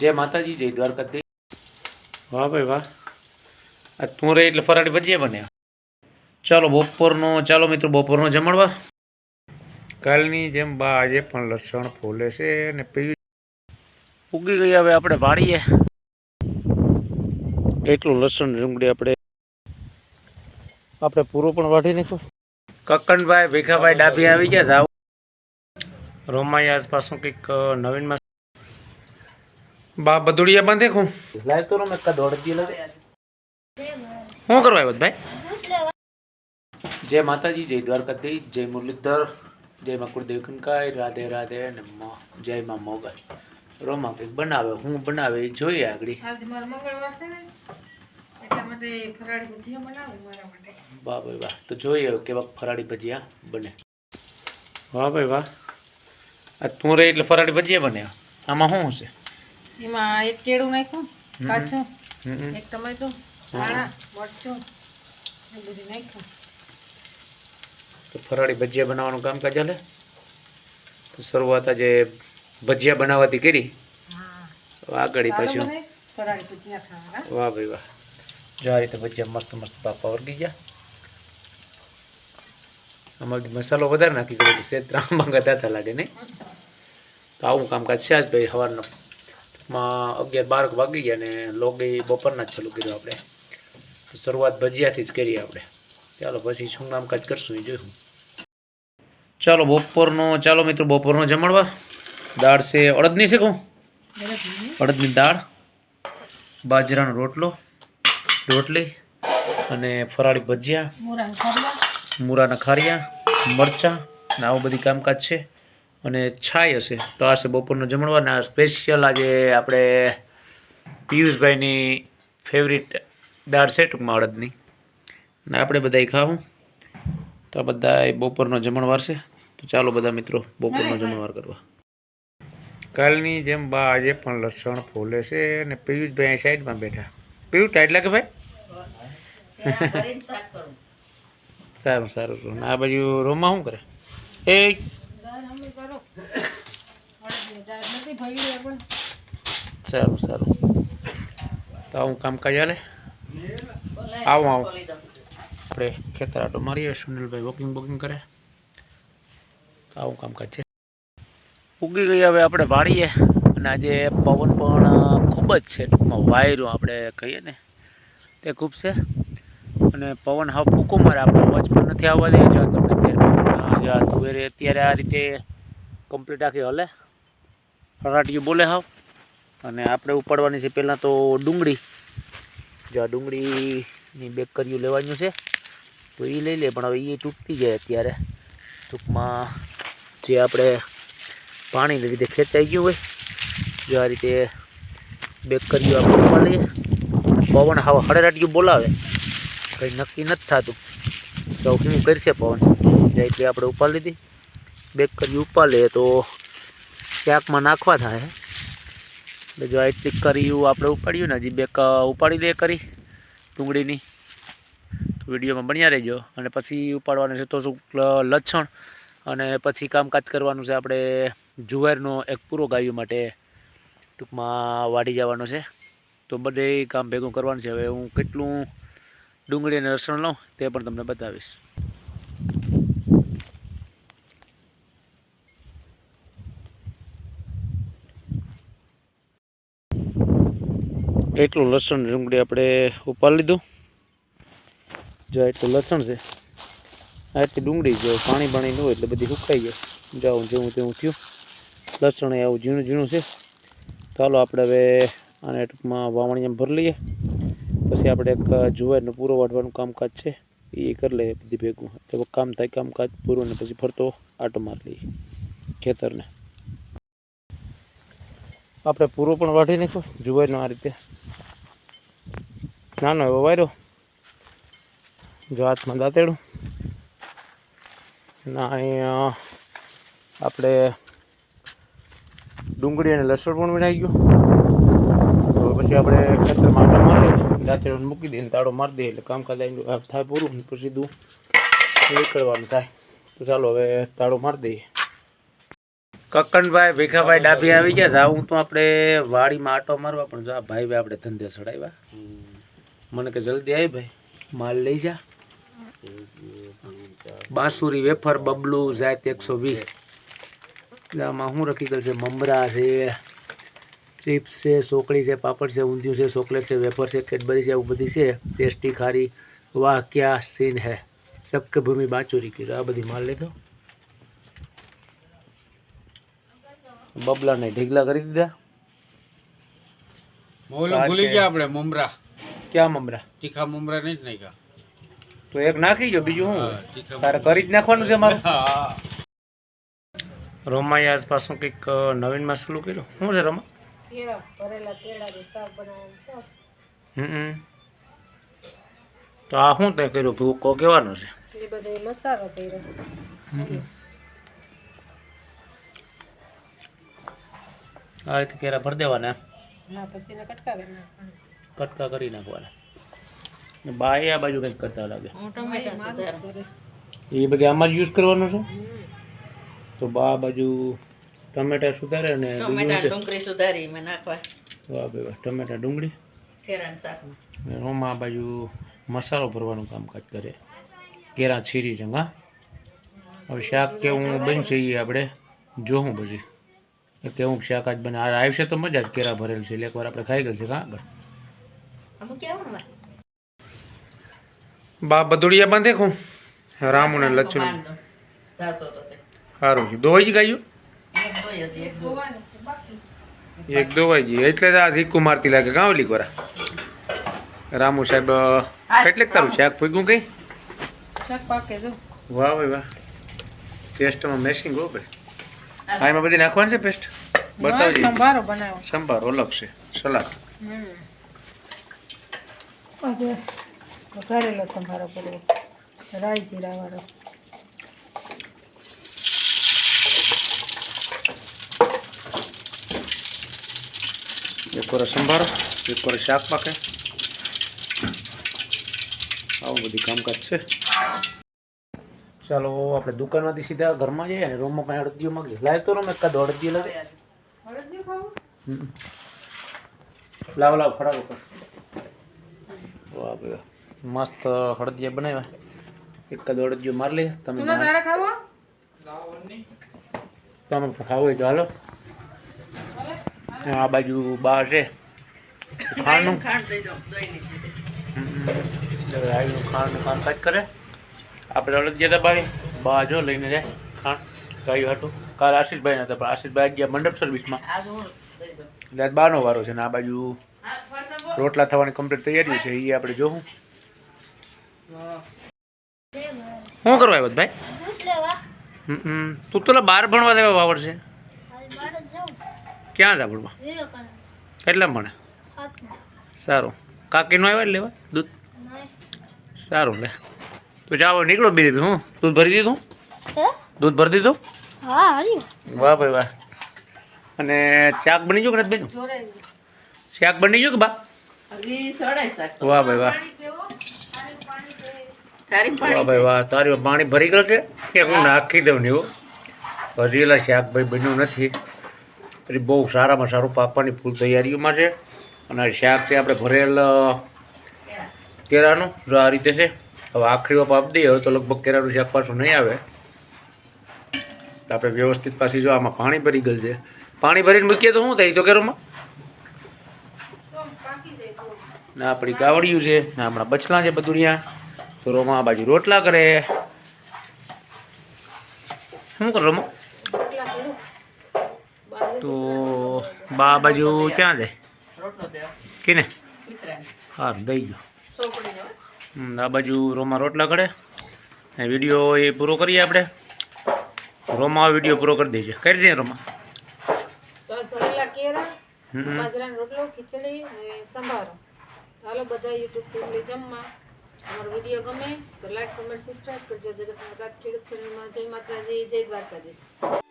જય માતાજી જય દ્વારકાધીશ. વાહ ભાઈ વાહ. આ તું રે એટલે ફરાળી ભજીયા બન્યા ચાલો બપોરનો ચાલો મિત્રો બપોરનો જમણવાર. કાલની જેમ બા આજે પણ લસણ ફોલે છે અને પીવી ઉગી ગઈ હવે આપણે વાળીએ. એટલું લસણ ડુંગળી આપણે આપણે પૂરો પણ વાઢી નાખ્યો. કક્કનભાઈ ભીખાભાઈ ડાભી આવી ગયા જાવ રોમાઈ આસપાસનું કંઈક નવીનમાં બા બદુડિયા બાંધે હું લાય તો રમે કદ દી લે. શું કરવાય આવ્યો ભાઈ? જય માતાજી જય દ્વારકાધી જય મુરલીધર જય માં કુળદેવ કનકાઈ રાધે રાધે અને જય માં મોગલ. રોમા કંઈક બનાવે હું બનાવે એ જોઈએ આગળ. આજે મારો મંગળવાર છે ને એટલા માટે ફરાળી ભજીયા બનાવું મારા માટે. વાહ ભાઈ વાહ. તો જોઈએ કેવા ફરાળી ભજીયા બને. વાહ ભાઈ વાહ. આ તું રે એટલે ફરાળી ભજીયા બને. આમાં શું હશે? એમાં એક કેળું નાખ્યું કાચું એક ટમેટું ધાણા મરચું એ બધું નાખ્યું. તો ફરાળી ભજીયા બનાવવાનું કામકાજ ચાલે તો શરૂઆત આજે ભજીયા બનાવવાથી કરી. આગળ પાછું. વાહ ભાઈ વાહ. જો આ રીતે ભજીયા મસ્ત મસ્ત બાપા વર્ગી ગયા. આમાં મસાલો વધારે નાખી ગયો છે ત્રાંબા ગદાતા લાગે નહીં. તો આવું કામકાજ છે આજ ભાઈ સવારનો માં અગિયાર બાર વાગી ગયા ને લોગી બપોરના જ ચાલુ કર્યું આપણે. શરૂઆત ભજીયાથી જ કરીએ આપણે. ચાલો પછી શું કામકાજ કરશું એ જોઈશું. ચાલો બપોરનો ચાલો મિત્રો બપોરનો જમણવાર દાળ છે અડદની છે કહું અડદની દાળ બાજરાનો રોટલો રોટલી અને ફરાળી ભજીયા મૂરાના ખારિયા મરચાં ને આવું બધી કામકાજ છે. અને છાય હશે. તો આ છે બપોરનો જમણવારના સ્પેશિયલ આજે આપણે પિયુષભાઈની ફેવરિટ દાળ છે ટૂંકમાં અડદની. ને આપણે બધાય ખાવું. તો આ બધા બપોરનો જમણવાર છે. તો ચાલો બધા મિત્રો બપોરનો જમણવાર કરવા. કાલની જેમ બા આજે પણ લસણ ફોલે છે અને પિયુષભાઈ અહીં સાઈડમાં બેઠા. પિયુષ ટાઈટ લાગે ભાઈ? સારું સારું આ બાજુ રૂમમાં શું કરે? એ દાળ અમે કરો અડદની દાળ નથી ભરી આપણે સારું સારું. તો આવું કામકાજ ચાલે આવું આવું. આપણે ખેતર આટો મારીએ, સુનિલભાઈ વોકિંગ બોકિંગ કરે. તો આવું કામકાજ છે ઉગી ગઈ હવે આપણે વાળીએ અને આજે પવન પણ ખૂબ જ છે. ટૂંકમાં વાયરો આપણે કહીએ ને, તે ખૂબ છે. અને પવન હાવ ફૂંકો મારે, આપણો અવાજ પણ નથી આવવા દે. જો તમને અત્યારે આ રીતે કમ્પ્લીટ આખી હલે. ફરાટીયું બોલે હાવ. અને આપણે ઉપાડવાની છે પહેલાં તો ડુંગળી. જો આ ડુંગળીની બેક કર્યું લેવાનું છે, તો એ લઈ લે, પણ હવે એ તૂટતી જાય અત્યારે. ટૂંકમાં જે આપણે પાણીને લીધે ખેંચાઈ ગયું હોય, જો આ રીતે બેક કર્યું આપણે ઉપાડીએ પવન હાવ હળેરાટીયું બોલાવે. કંઈ નક્કી નથી થતું. તો શું કરશે પવન? એટલે આપણે ઉપાડી લીધી. બેક કરી ઉપાડીએ તો શાકમાં નાખવા થાય. એટલે જો આ કરી એવું આપણે ઉપાડ્યું ને, હજી બેક ઉપાડી લે કરી ડુંગળીની. તો વિડીયોમાં બન્યા રહેજો. અને પછી ઉપાડવાનું છે તો શું લચ્છણ અને પછી કામકાજ કરવાનું છે આપણે જુવારનો એક પૂરો ગાયો માટે ટૂંકમાં વાડી જવાનો છે. તો બધે કામ ભેગું કરવાનું છે. હવે હું કેટલું ડુંગળી અને રસણ લઉં તે પણ તમને બતાવીશ. એટલું લસણ ડુંગળી આપણે ઉપાડી લીધું. જો એટલું લસણ છે આ એટલી ડુંગળી જો પાણી પાણી ન હોય એટલે બધી સુકાઈ જાય. જાઉં જેવું તેવું થયું. લસણ આવું ઝીણું ઝીણું છે. ચાલો આપણે હવે આને ટૂંકમાં વાવણીમાં ભરી લઈએ. પછી આપણે એક જુવારનો પૂરો વાટવાનું કામકાજ છે, એ કરી લઈએ બધી ભેગું. એટલે કામ થાય કામકાજ પૂરું ને પછી ફરતો આટો મારી લઈએ ખેતરને. આપણે પૂરો પણ વાઢી નાખ્યો, જુવારનો આ રીતે. નાનો એવો વાયરો. જો હાથમાં દાંતેડું. ના અહીંયા આપણે ડુંગળી અને લસણ પણ વિનાઈ ગયું. તો પછી આપણે ખેતરમાં માટે મારી દાંતેડું મૂકી દઈએ તાળો મારી દઈએ, એટલે કામકાજ આવી આ થાય પૂરું પછી સીધું નીકળવાનું થાય. તો ચાલો હવે તાળો મારી દઈએ. કક્કણભાઈ ભીખાભાઈ ડાભી આવી ગયા જાઉં તો આપણે વાડીમાં આટો મારવા, પણ જો ભાઈ ભાઈ આપણે ધંધે ચડાવ્યા મને કે જલ્દી આવી ભાઈ, માલ લઈ જા. બાંસુરી વેફર, બબલુ, જાત એકસો વીસ. આમાં શું રખી ગયેલ છે? મમરા છે, ચિપ્સ છે સોકળી છે, પાપડ છે, ઊંધિયું છે, ચોકલેટ છે, વેફર છે, કેડબરી છે એવું બધી છે. ટેસ્ટી ખારી વાહ, ક્યા સીન હે. સબકે ભૂમિ બાચુરી કીધું. આ બધી માલ લીધો. બબલાને ઢીગલા કરી દીધા. ઓલું ભૂલી ગયા આપણે મમરા ક્યાં મમરા તીખા મમરા નહીં જ નાખ્યા. તો એક નાખી જો બીજું હું તારે કરી જ નાખવાનું છે મારું? રોમાએ આસપાસ કંઈક નવીન મસાલું કર્યું. શું છે રોમા? કેળા ભરેલા કેળાનું શાક બનાવવાનું છે. હમ તો આ શું તે કર્યું? ભૂકો કેવાનો છે? એ બધો મસાલો કર્યો. આ રીતે કેરા ભરી દેવાના. પછી કટકા કરી નાખવાના. કટકા કરી બાએ આ બાજુ કંઈક કરતા લાગે. એ બધી આમાં જ યુઝ કરવાનો છે? તો બા આ બાજુ ટમેટા સુધારે અને ડુંગળી સુધારી મેં નાખવા. વાહ ભાઈ વાહ ટમેટા ડુંગળી. કેરાન શાક રોમા રોમાં આ બાજુ મસાલો ભરવાનું કામકાજ કરે. કેરા છીરી છે હા? હવે શાક કેવું બનશે એ આપણે જોવું પછી. કેવું શાક આજ બને. આ આવશે તો મજા જ કેરા ભરેલ છે. એટલે એકવાર આપણે ખાઈ ગયેલ છે કાં આગળ બા બધુડિયા બાંધે ખું રામુ ને તે સારું છે. દોવાઈ જ ગાયું? એક છે દોવાઈ ગઈ. એટલે આ ઝીકુ મારતી લાગે. કાં ઓલી કોરા? રામુ સાહેબ કેટલેક તારું શાક ફૂગ્યું કઈ? શાક પાકે જો. વાહ ભાઈ વાહ. ટેસ્ટમાં મેસિંગ હો ભાઈ. હા એમાં બધી નાખવાની છે પેસ્ટ? બતાવજો. સંભારો બનાવો. સંભારો અલગ છે. સલાડ. વઘારેલો સંભારો પડ્યો રાઈ જીરા વાળો એક વાર સંભારો એક વાર શાક પાકે. આવું બધું કામકાજ છે. ચાલો આપણે દુકાનમાંથી સીધા ઘરમાં જઈએ ને રૂમમાં કાંઈ અડદીઓ માગીએ. લાવ તો રૂમ એકાદ લાગે હળદિયું લાવ લાવ ફટાકો કર વાહ ભાઈ મસ્ત હળદિયા બનાવ્યા. એકાદ અડદીઓ મારી લઈએ તમે તું તારે ખાવો? તમે ખાવું હોય તો હાલો. આ બાજુ બહાર છે. ખાવાનું ખાંડનું કામકાજ કરે. આપણે અડદ ગયા હતા ભાઈ? બાજો લઈને જાય. ખાંડ ગાયું હાટું. કાલ આશીષભાઈ નતા પણ આશીષભાઈ ગયા મંડપ સર્વિસમાં એટલે બાનો વારો છે ને આ બાજુ રોટલા થવાની કમ્પ્લીટ તૈયારી છે એ આપણે જોવું શું કરવા આવ્યો ભાઈ. તું તો બહાર ભણવા દેવા વાવડ છે ક્યાં જા ભણવા? કેટલા ભણે? સારું. કાકીનો આવ્યા લેવા? દૂધ? સારું લે. તો જાઓ નીકળો બીજી હું દૂધ ભરી દીધું? દૂધ ભરી દીધું? વાહ ભાઈ વાહ. અને શાક બની ગયું કે નથી બન્યું? શાક બની ગયું કે બા? વાહ ભાઈ વાહ. વાહ ભાઈ વાહ તારી પાણી ભરી ગયું છે? કે હું નાખી દઉં ને એવું? હજી શાક ભાઈ બન્યું નથી. પછી બહુ સારામાં સારું પાકવાની ફૂલ તૈયારીઓમાં છે. અને શાક છે આપણે ભરેલ કેળાનું જો આ રીતે છે. હવે આખરી વાપ આપી દઈએ તો લગભગ કેળાનું શાક પાછું નહીં આવે. આપણે વ્યવસ્થિત પાછી જો આમાં પાણી ભરી ગયેલ છે. પાણી ભરીને મૂકીએ તો શું થાય? તો કેરોમાં? ને આપણી ગાવડિયું છે. ને હમણાં બચલા છે બધું ત્યાં તો રોમા આ બાજુ રોટલા કરે. શું કરો રોમા? તો બા બાજુ ક્યાં જાય કે ને? કેને હા દઈ ગયો આ બાજુ રોમા રોટલા ને વીડિયો એ પૂરો કરીએ આપણે. રોમા વીડિયો પૂરો કરી દેજે. કરી દઈએ રોમા. બાજરાનો રોટલો ખીચડી અને સંભારો. હાલો બધા યુટ્યુબ ફેમિલી જમવા. અમારો વીડિયો ગમે તો લાઈક કમેન્ટ સબસ્ક્રાઈબ કરજો. જગતના ખેડૂત ચેનલમાં જય માતાજી જય દ્વારકાધીશ.